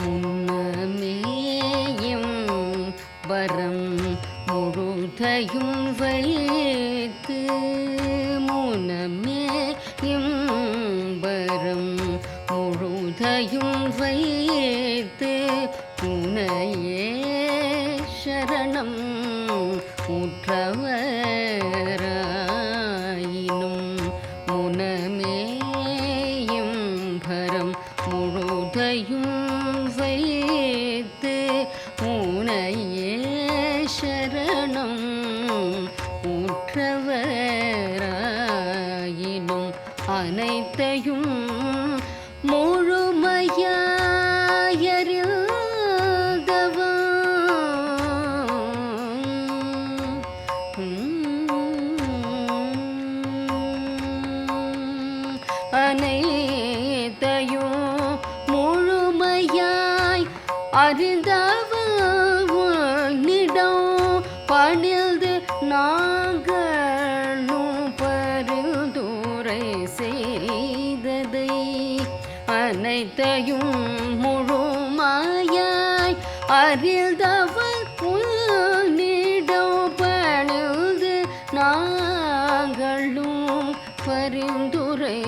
முன்னமேயும் வரம் முழுதையும் வைத்து முனமேயும் வரம் முழுதையும் வைத்து புனையே சரணம் உற்றவராயினும் முனமேயும் பரம் முழுதையும் உற்றவராயினும் அனைத்தையும் முழுமையாயறிந்தவன் அனைத்தையும் முழுமையாய் அறிந்தவனிடம் அனைத்தையும் முழுமாயாய் அறிந்தவர் புல்லிடம் பணிந்து நாங்களும் பரிந்துரை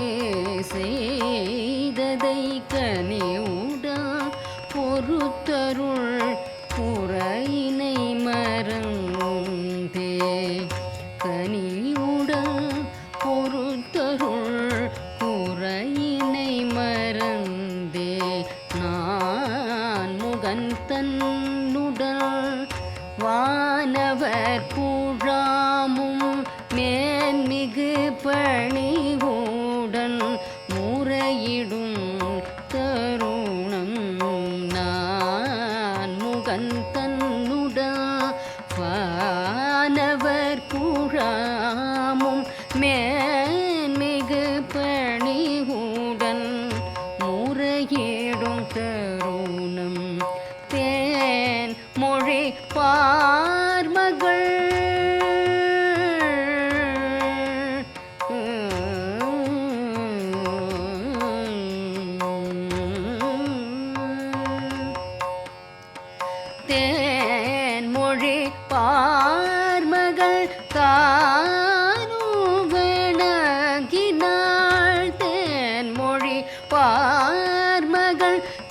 செய்ததை கனிவுடன் பொறுத்தருள் புறையினை மறந்தே தன்னுடல் வானவர் கூழாமும் மேன்மிகு பணி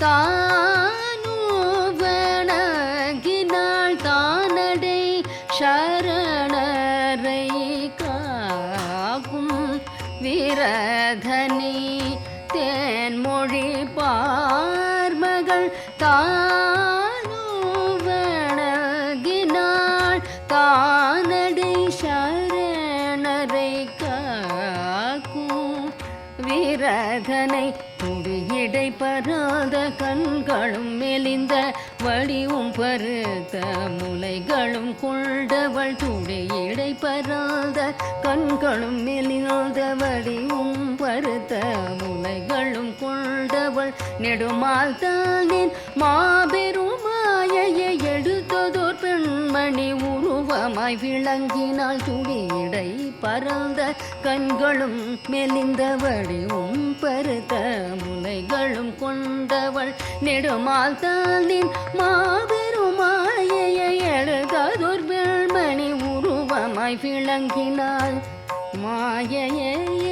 பார்மகள் தானடை சரணரை காக்கும் விரதனி. தேன்மொழி பார்மகள் தானோ தானடை சரணரை காக்கும் விரதனை. துடியடை பராத கண்களும் மெலிந்த வடிவும் பருத்த முலைகளும் கொண்டவள் துடியடை பராத கண்களும் மெலிந்த வடிவும் பருத்த முலைகளும் கொண்டவள் நெடுமால் தானின் மாபெரும் மாயையை எடுத்ததோர் பெண்மணி உருவமாய் விளங்கினாள் துடியடை பரந்த கண்களும் மெலிந்த வடிவும் பருத்த முலைகளும் கொண்டவள். நெடுமால் தானின் மாபெரும் எழுதாதோர் வேள்மணி உருவமாய் விளங்கினாள். மாயையே